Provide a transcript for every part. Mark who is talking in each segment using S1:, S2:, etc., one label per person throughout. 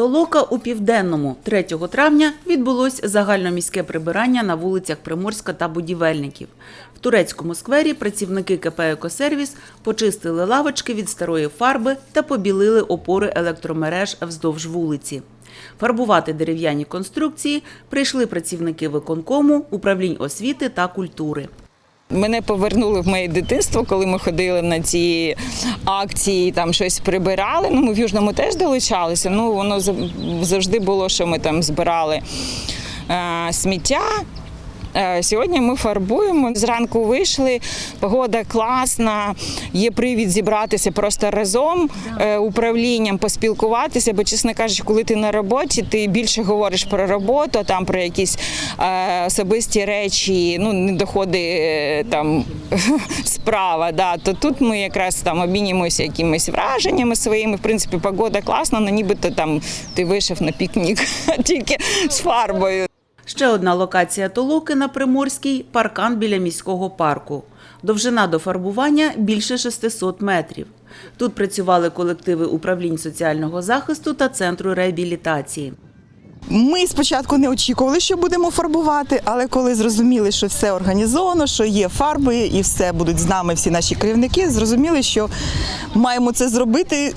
S1: Толока у південному 3 травня відбулось загальноміське прибирання на вулицях Приморська та будівельників. В турецькому сквері працівники КП «Екосервіс» почистили лавочки від старої фарби та побілили опори електромереж вздовж вулиці. Фарбувати дерев'яні конструкції прийшли працівники виконкому, управлінь освіти та культури.
S2: Мене повернули в моє дитинство, коли ми ходили на ці акції, там щось прибирали. Ну, ми в Южному теж долучалися. Ну, воно завжди було, що ми там збирали е, сміття. Е, Сьогодні ми фарбуємо. Зранку вийшли, погода класна, є привід зібратися просто разом е, управлінням, поспілкуватися. Бо, чесно кажучи, коли ти на роботі, ти більше говориш про роботу, там про якісь е, особисті речі, ну не доходить е, там справа. Да. То тут ми якраз там обмінюємося якимись враженнями своїми. В принципі, погода класна, але нібито там ти вийшов на пікнік тільки з фарбою.
S1: Ще одна локація Толоки на Приморській – паркан біля міського парку. Довжина до фарбування – більше 600 метрів. Тут працювали колективи управлінь соціального захисту та центру реабілітації.
S3: Ми спочатку не очікували, що будемо фарбувати, але коли зрозуміли, що все організовано, що є фарби і все будуть з нами всі наші керівники, зрозуміли, що маємо це зробити.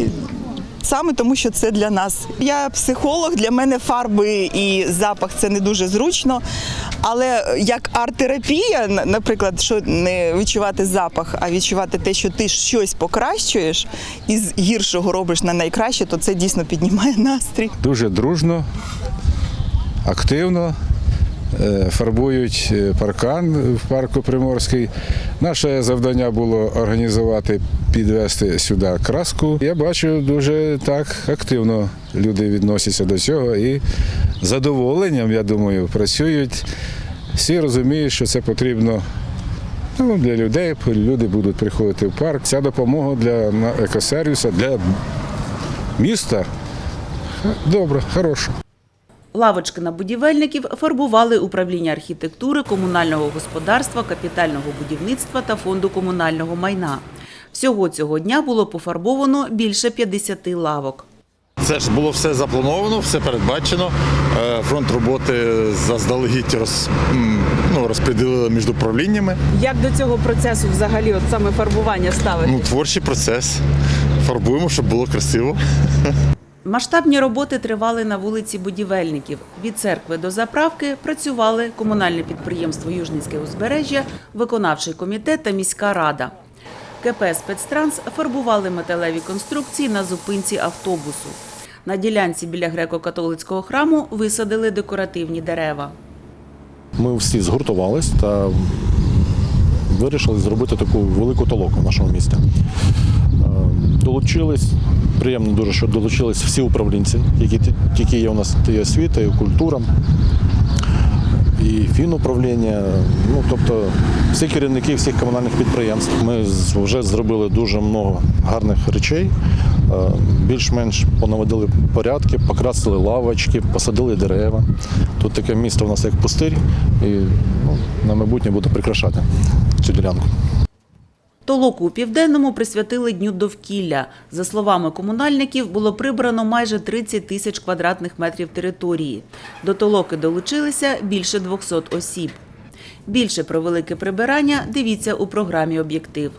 S3: Саме тому, що це для нас. Я психолог, для мене фарби і запах це не дуже зручно. Але як арт-терапія, наприклад, що не відчувати запах, а відчувати те, що ти щось покращуєш і з гіршого робиш на найкраще, то це дійсно піднімає настрій.
S4: дуже дружно, активно фарбують е, паркан в парку Приморський. Наше завдання було організувати, підвести сюди краску. Я бачу, дуже так активно люди відносяться до цього і задоволенням, я думаю, працюють. Всі розуміють, що це потрібно ну, для людей. Люди будуть приходити в парк. Ця допомога для екосервісу, для міста. Добре, хороша.
S1: Лавочки на будівельників фарбували управління архітектури, комунального господарства, капітального будівництва та фонду комунального майна. Всього цього дня було пофарбовано більше 50 лавок.
S5: Це ж було все заплановано, все передбачено. Е, Фронт роботи заздалегідь роз, ну, розподілили між управліннями.
S6: Як до цього процесу взагалі, от саме фарбування ставити?
S5: Ну, творчий процес. Фарбуємо, щоб було красиво.
S1: Масштабні роботи тривали на вулиці будівельників. Від церкви до заправки працювали комунальне підприємство Южницьке узбережжя, виконавчий комітет та міська рада. КП «Спецтранс» фарбували металеві конструкції на зупинці автобусу. На ділянці біля греко-католицького храму висадили декоративні дерева.
S7: Ми всі згуртувались та вирішили зробити таку велику толоку в нашому місті. Е, Долучились, приємно дуже, що долучились всі управлінці, які які є у нас і освіта, і культура, і фінуправління, ну тобто всі керівники всіх комунальних підприємств. Ми вже зробили дуже много гарних речей. Е, Більш-менш понаводили порядки, покрасили лавочки, посадили дерева. Тут таке місто у нас як пустир, і ну, на майбутнє буде прикрашати цю ділянку.
S1: Толоку у південному присвятили дню довкілля. За словами комунальників, було прибрано майже 30 тисяч квадратних метрів території. До толоки долучилися більше 200 осіб. Більше про велике прибирання дивіться у програмі Об'єктив.